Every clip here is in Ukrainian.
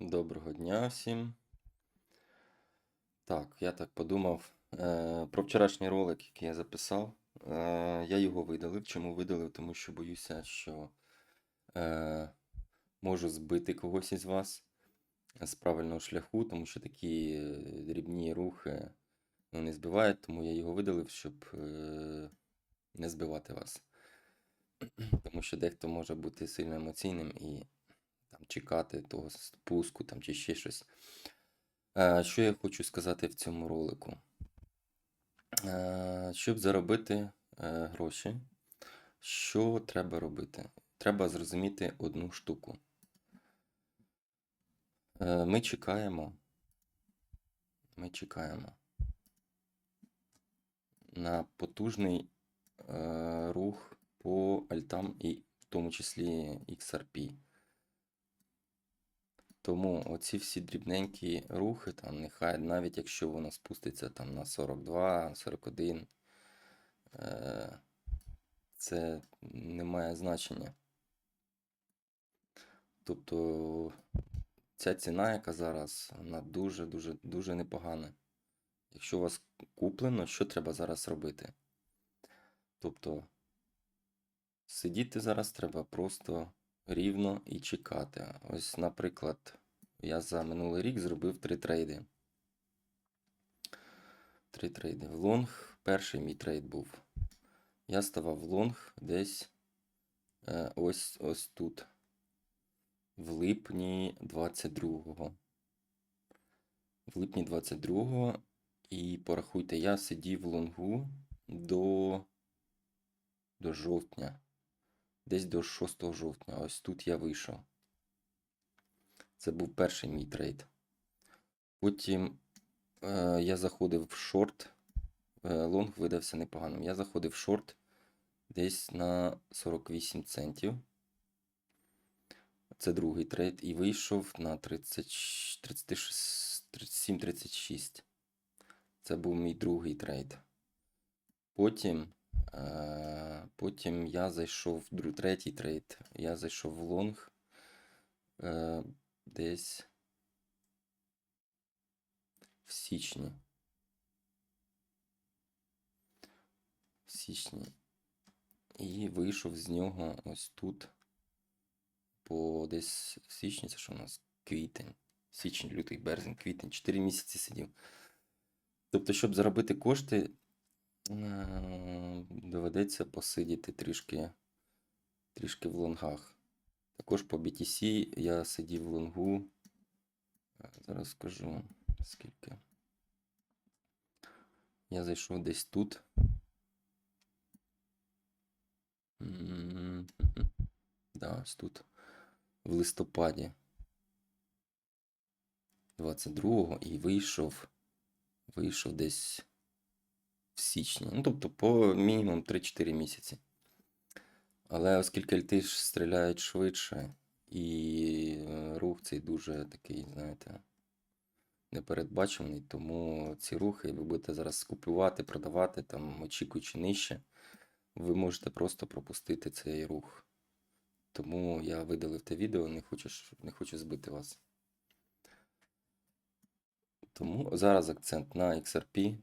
Доброго дня всім. Так, я так подумав е, про вчорашній ролик, який я записав. Е, я його видалив. Чому видалив? Тому що боюся, що е, можу збити когось із вас з правильного шляху, тому що такі е, дрібні рухи ну, не збивають, тому я його видалив, щоб е, не збивати вас. Тому що дехто може бути сильно емоційним і там, чекати того спуску там, чи ще щось. Е, Що я хочу сказати в цьому ролику? Е, Щоб заробити е, гроші, що треба робити? Треба зрозуміти одну штуку. Ми чекаємо. Ми чекаємо на потужний рух по альтам і в тому числі XRP. Тому оці всі дрібненькі рухи, там, нехай навіть якщо воно спуститься там на 42, 41, е, це не має значення. Тобто ця ціна, яка зараз, вона дуже-дуже дуже непогана. Якщо у вас куплено, що треба зараз робити? Тобто сидіти зараз треба просто рівно і чекати. Ось, наприклад, я за минулий рік зробив три трейди. Три трейди. В лонг. Перший мій трейд був. Я ставав в лонг десь е, ось ось тут. В липні 22-го. В липні 22-го. І порахуйте, я сидів в лонгу до, до жовтня. Десь до 6 жовтня. Ось тут я вийшов. Це був перший мій трейд. Потім е, я заходив в шорт. Е, лонг видався непоганим. Я заходив в шорт десь на 48 центів. Це другий трейд. І вийшов на 30, 36, 37-36. Це був мій другий трейд. Потім, е, потім я зайшов в третій трейд. Я зайшов в лонг е, десь в січні. В січні. І вийшов з нього ось тут. По десь в січні, це що у нас квітень. Січень, лютий, березень, квітень. 4 місяці сидів. Тобто, щоб заробити кошти, доведеться посидіти трішки, трішки в лонгах. Також по BTC я сидів в лонгу. е, Зараз скажу скільки. Я зайшов десь тут. Да, ось тут. В листопаді 22-го і вийшов. Вийшов десь в січні. Ну, тобто по мінімум 3-4 місяці. Але оскільки альти ж стріляють швидше, і е, рух цей дуже такий, знаєте, непередбачений, тому ці рухи ви будете зараз скупувати, продавати, там, очікуючи нижче, ви можете просто пропустити цей рух. Тому я видалив те відео, не хочу, не хочу збити вас. Тому зараз акцент на XRP.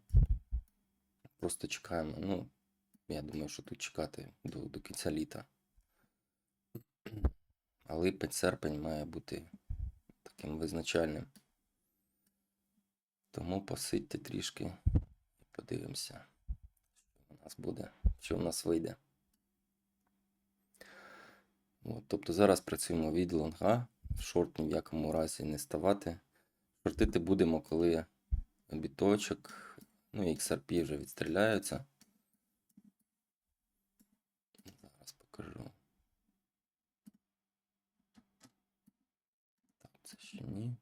Просто чекаємо. Ну, я думаю, що тут чекати до, до кінця літа. А липень, серпень має бути таким визначальним. Тому посидьте трішки і подивимося, що у нас буде, що в нас вийде. От, тобто зараз працюємо від лонга, шорт ні в якому разі не ставати. Шортити будемо, коли біточок, ну XRP вже відстріляються. Зараз покажу. Так, це ще ні.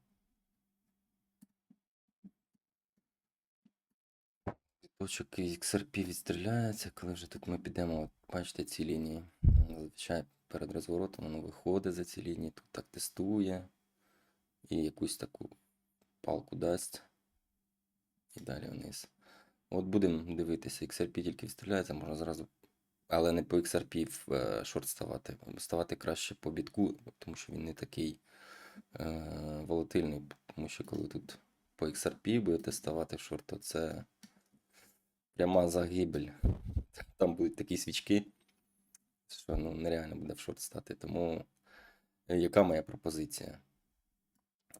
Біточок і XRP відстріляється, коли вже тут ми підемо, от, бачите, ці лінії. Зазвичай перед розворотом воно виходить за ці лінії, тут так тестує. І якусь таку палку дасть. І далі вниз. От будемо дивитися, XRP тільки відстріляється, можна зразу. Але не по XRP в е, шорт ставати. Ставати краще по бітку, тому що він не такий е, волатильний, тому що коли тут по XRP будете ставати в шорт, то це пряма загибель. Там будуть такі свічки, що ну, нереально буде в шорт стати. Тому е, яка моя пропозиція?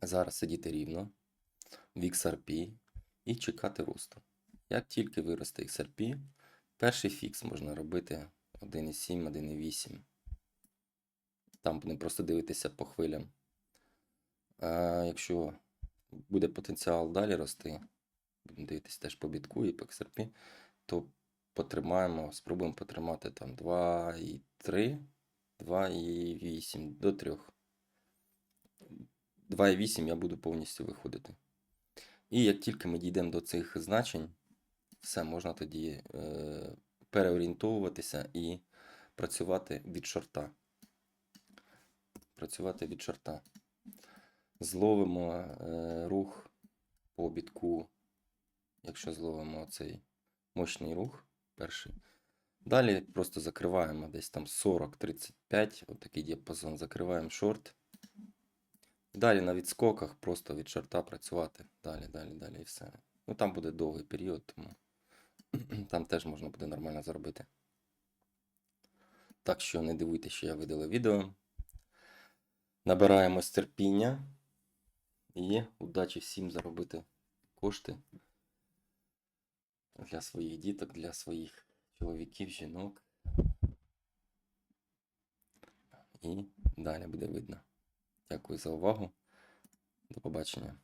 Зараз сидіти рівно в XRP і чекати росту. Як тільки виросте XRP, перший фікс можна робити 1,7, 1,8. Там будемо просто дивитися по хвилям. А якщо буде потенціал далі рости, будемо дивитися теж по бітку і по XRP, то потримаємо, спробуємо потримати там 2,3, 2,8 до 3. 2,8 я буду повністю виходити. І як тільки ми дійдемо до цих значень, все, можна тоді е, переорієнтовуватися і працювати від шорта. Працювати від шорта. Зловимо е, рух по бітку, якщо зловимо цей мощний рух перший. Далі просто закриваємо десь там 40-35, отакий діапазон, закриваємо шорт. Далі на відскоках просто від шорта працювати. Далі, далі, далі і все. Ну там буде довгий період, тому там теж можна буде нормально заробити. Так що не дивуйтесь, що я видалив відео. Набираємось терпіння. І удачі всім заробити кошти для своїх діток, для своїх чоловіків, жінок. І далі буде видно. Дякую за увагу. До побачення.